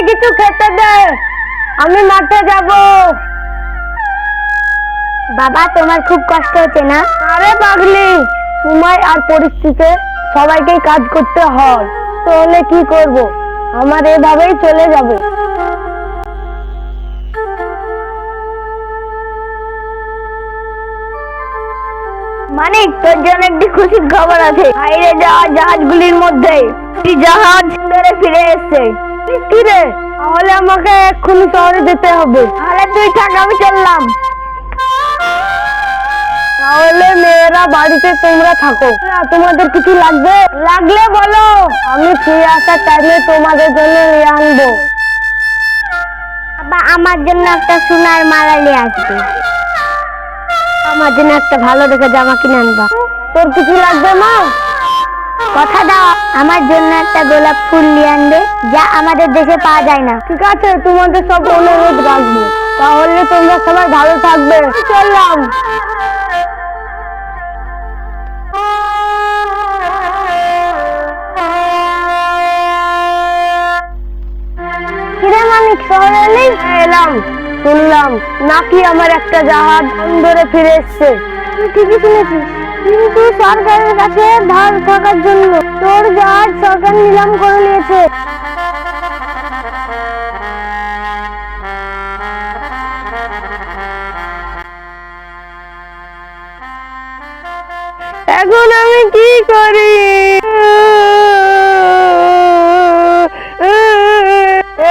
কিছু খেতে দে। আমি মাঠে যাব। বাবা, তোমার খুব কষ্ট হচ্ছে না? আরে পাগলি, সময় আর পরিস্থিতিতে সবাইকেই কাজ করতে হয়। তাহলে কি করব? আমার এভাবেই চলে যাবে। মানিক, তোর জন্য একটি খুশির খবর আছে। বাইরে যাওয়া জাহাজগুলির মধ্যে। একটি জাহাজ ধরে ফিরে এসছে। কি তাহলে আমাকে এক্ষুনি শহরে যেতে হবে। আরে তুই থাক, আমি চললাম। তাহলে মেয়েরা বাড়িতে তোমরা থাকো। তোমাদের কিছু লাগবে? লাগলে বলো। আমি ফিরে আসার টাইমে তোমাদের জন্য নিয়ে আনব। আমার জন্য একটা সোনার মালা নিয়ে আসবে। আমার জন্য একটা ভালো দেখে জামা কিনে আনবা। তোর কিছু লাগবে মা? কথা দাও আমার জন্য একটা গোলাপ ফুল নিয়ে আনবে যা আমাদের দেশে পাওয়া যায় না। ঠিক আছে তোমাদের সব অনুরোধ রাখব। তাহলে তোমরা সবাই ভালো থাকবে। চললাম। এলাম শুনলাম। নাকি আমার একটা জাহাজ ধরে ফিরে এসছে? তুই ঠিকই শুনেছিস। কিন্তু সরকারের কাছে ধার থাকার জন্য তোর জাহাজ সরকার নিলাম করে নিয়েছে। এখন আমি কি করি?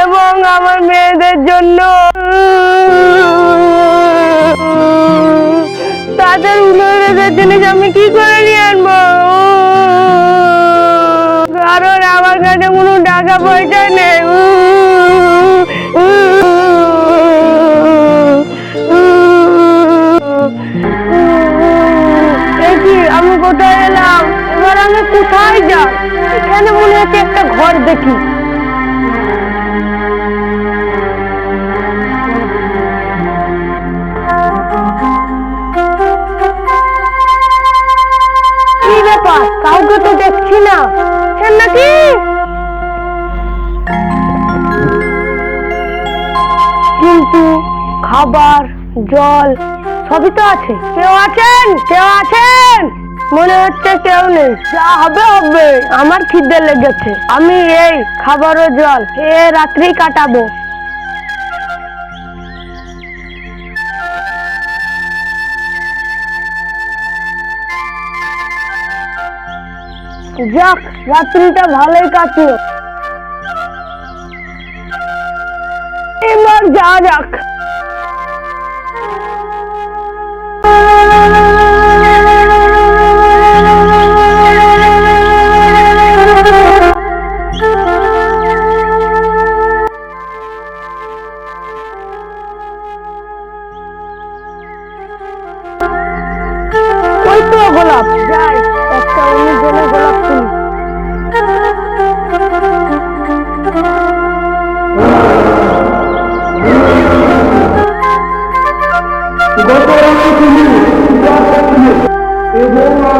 এবং আমার মেয়েদের জন্য তাদের উন্নয়নের আমি কি করে নিয়ে আনব? কারণ আমার কাছে কোনো টাকা পয়সা নেই। আমি কোথায় এলাম? এবার আমি কোথায় যাব এখানে মনে হচ্ছে একটা ঘর দেখি। কি ব্যাপার? কাউকে তো দেখছি না। নাকি? কিন্তু খাবার, জল, সবই তো আছে। কেউ আছেন? কেউ আছেন? মনে হচ্ছে কেউ নেই। যা হবে হবে। আমার খিদে লেগেছে। আমি এই খাবার ও জল এ রাত্রি কাটাবো। যাক রাত্রিটা ভালোই কাটলো। এবার যা যাক। Don't go out to you. It won't